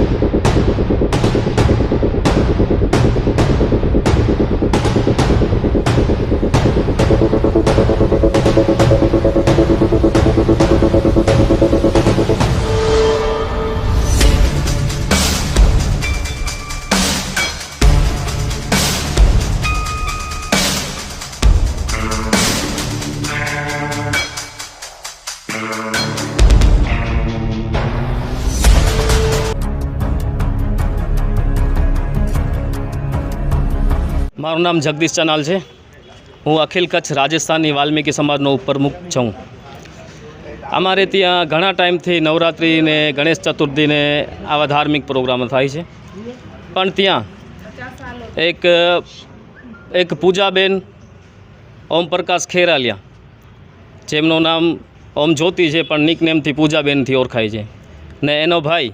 Thank uh you. મારું નામ જગદીશ ચનાલ છે. હું અખિલ કચ્છ રાજસ્થાનની વાલ્મીકી સમાજનો ઉપરમુખ છું. અમારે ત્યાં ઘણા ટાઈમથી નવરાત્રિ ને ગણેશ ચતુર્થીને આવા ધાર્મિક પ્રોગ્રામો થાય છે. પણ ત્યાં એક એક પૂજાબેન ઓમ પ્રકાશ ખેરાલિયા, જેમનું નામ ઓમ જ્યોતિ છે, પણ નિકનેમથી પૂજાબેનથી ઓળખાય છે. ને એનો ભાઈ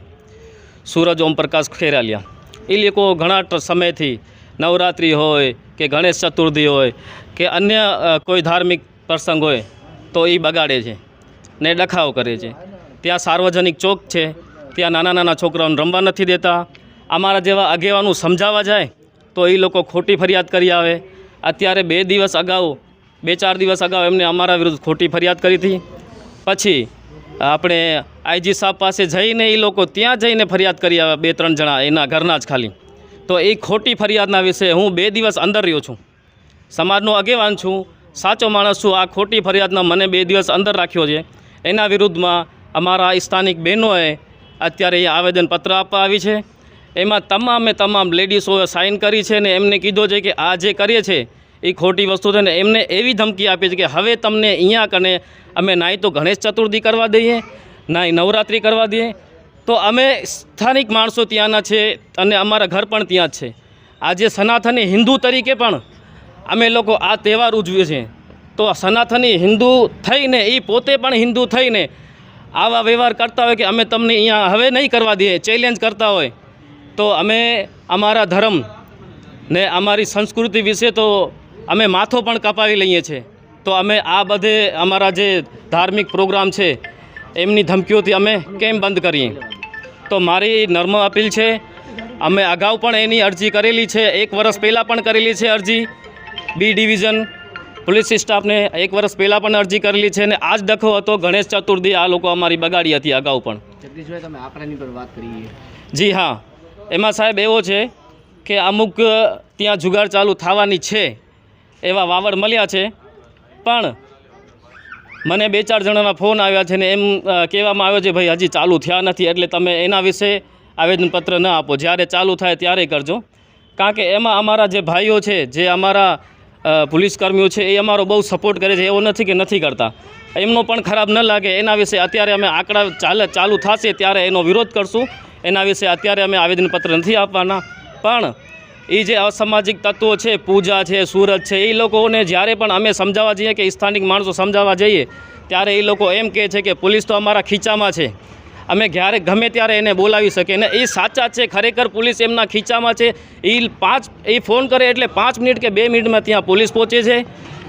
સૂરજ ઓમ પ્રકાશ ખેરાલિયા. એ લોકો ઘણા સમયથી નવરાત્રિ હોય કે ગણેશ ચતુર્થી હોય કે અન્ય કોઈ ધાર્મિક પ્રસંગ હોય તો એ બગાડે છે ને ડખાવ કરે છે. ત્યાં સાર્વજનિક ચોક છે, ત્યાં નાના નાના છોકરાઓને રમવા નથી દેતા. અમારા જેવા આગેવાનું સમજાવવા જાય તો એ લોકો ખોટી ફરિયાદ કરી આવે. અત્યારે બે દિવસ અગાઉ, બે, ચાર દિવસ અગાઉ એમને અમારા વિરુદ્ધ ખોટી ફરિયાદ કરી હતી. પછી આપણે આઈજી સાહેબ પાસે જઈને એ લોકો ત્યાં જઈને ફરિયાદ કરી આવ્યા બે, ત્રણ જણા એના ઘરના જ ખાલી. તો એ ખોટી ફરિયાદના વિશે હું બે દિવસ અંદર રહ્યો છું. સમાજનો આગેવાન છું. સાચો માણસ છું. આ ખોટી ફરિયાદના મને બે દિવસ અંદર રાખ્યો છે. એના વિરુદ્ધમાં અમારા સ્થાનિક બહેનોએ અત્યારે એ આવેદનપત્ર આપવા આવી છે. એમાં તમામે તમામ લેડીઝોએ સાઇન કરી છે ને એમને કીધો છે કે આ જે કરીએ છે, એ ખોટી વસ્તુ છે ને એમને એવી ધમકી આપી છે કે હવે તમને અહીંયા કને અમે નાય તો ગણેશ ચતુર્થી કરવા દઈએ નાય નવરાત્રિ કરવા દઈએ તો અમે સ્થાનિક માણસો ત્યાંના છે અને અમારા ઘર પણ ત્યાં છે. આજે સનાતની હિન્દુ તરીકે પણ અમે લોકો આ તહેવાર ઉજવીએ છીએ. તો સનાતની હિન્દુ થઈને એ પોતે પણ હિન્દુ થઈને આવા વ્યવહાર કરતા હોય કે અમે તમને અહીંયા હવે નહીં કરવા દઈએ ચેલેન્જ કરતા હોય, તો અમે અમારા ધર્મ ને અમારી સંસ્કૃતિ વિશે તો અમે માથો પણ કપાવી લઈએ છીએ. તો અમે આ બધે અમારા જે ધાર્મિક પ્રોગ્રામ છે, એમની ધમકીઓથી અમે કેમ બંધ કરીએ? તો મારી નર્મ અપીલ છે અમે અગાઉ પણ એની અરજી કરેલી છે એક વર્ષ પહેલાં પણ કરેલી છે અરજી. બી ડિવિઝન પોલીસ સ્ટાફને એક વર્ષ પહેલાં પણ અરજી કરેલી છે અને આજ ડખો હતો ગણેશ ચતુર્થી આ લોકો અમારી બગાડી હતી અગાઉ પણ. તમે આંકડાની પર વાત કરી જી હા. એમાં સાહેબ એવો છે કે અમુક ત્યાં જુગાડ ચાલુ થવાની છે એવા વાવડ મળ્યા છે. પણ મને બે ચાર જણાના ફોન આવ્યા છે ને એમ કહેવામાં આવ્યો છે, ભાઈ, હજી ચાલુ થયા નથી, એટલે તમે એના વિશે આવેદનપત્ર ન આપો. જ્યારે ચાલુ થાય ત્યારે કરજો. કારણ કે એમાં અમારા જે ભાઈઓ છે, જે અમારા પોલીસકર્મીઓ છે, એ અમારો બહુ સપોર્ટ કરે છે, એવો નથી કે નથી કરતા. એમનો પણ ખરાબ ન લાગે. એના વિશે અત્યારે અમે આંકડા ચાલે, ચાલુ થશે ત્યારે એનો વિરોધ કરશું. એના વિશે અત્યારે અમે આવેદનપત્ર નથી આપવાના. પણ એ જે અસામાજિક તત્વો છે, પૂજા છે, સુરત છે એ લોકોને જ્યારે પણ અમે સમજાવવા જઈએ કે સ્થાનિક માણસો સમજાવવા જઈએ, ત્યારે એ લોકો એમ કહે છે કે, પોલીસ તો અમારા ખીચામાં છે. અમે ક્યારે ગમે ત્યારે એને બોલાવી શકીએ. ને એ સાચા છે, ખરેખર પોલીસ એમના ખીચામાં છે. એ પાંચ, એ ફોન કરે એટલે પાંચ મિનિટ કે બે મિનિટમાં ત્યાં પોલીસ પહોંચે છે.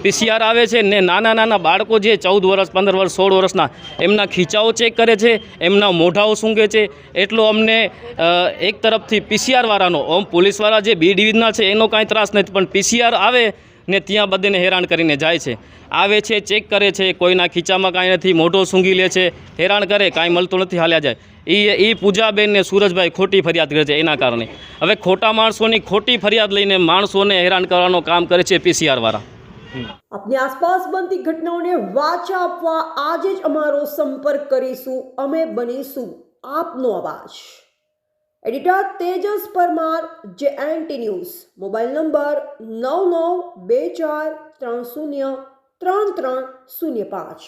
પીસીઆર આવે છે ને નાના નાના બાળકો જે ચૌદ વર્ષ, પંદર વર્ષ, સોળ વર્ષના, એમના ખીચાઓ ચેક કરે છે. એમના મોઢાઓ સૂંઘે છે. એટલો અમને એક તરફથી પીસીઆરવાળાનો ઓમ પોલીસવાળા જે બી ડિવિઝનના છે, એનો કાંઈ ત્રાસ નથી. પણ પીસીઆર આવે ને ત્યાં બધેને હેરાન કરીને જાય છે. આવે છે, ચેક કરે છે, કોઈના ખીચામાં કાંઈ નથી, મોઢો સૂંઘી લે છે, હેરાન કરે, કાંઈ મળતું નથી, હાલ્યા જાય. એ એ પૂજાબેનને સુરજભાઈ ખોટી ફરિયાદ કરે છે એના કારણે. હવે ખોટા માણસોની ખોટી ફરિયાદ લઈને માણસોને હેરાન કરવાનું કામ કરે છે પીસીઆરવાળા આપની આસપાસ બનતી ઘટનાઓને વાચા આપવા આજે જ અમારો સંપર્ક કરીશું. અમે બનીશું. આપનો અવાજ. એડિટર તેજસ પરમાર, જે એન્ટી ન્યૂઝ મોબાઈલ નંબર નવ નવ બે ચાર ત્રણ શૂન્ય ત્રણ ત્રણ શૂન્ય પાંચ.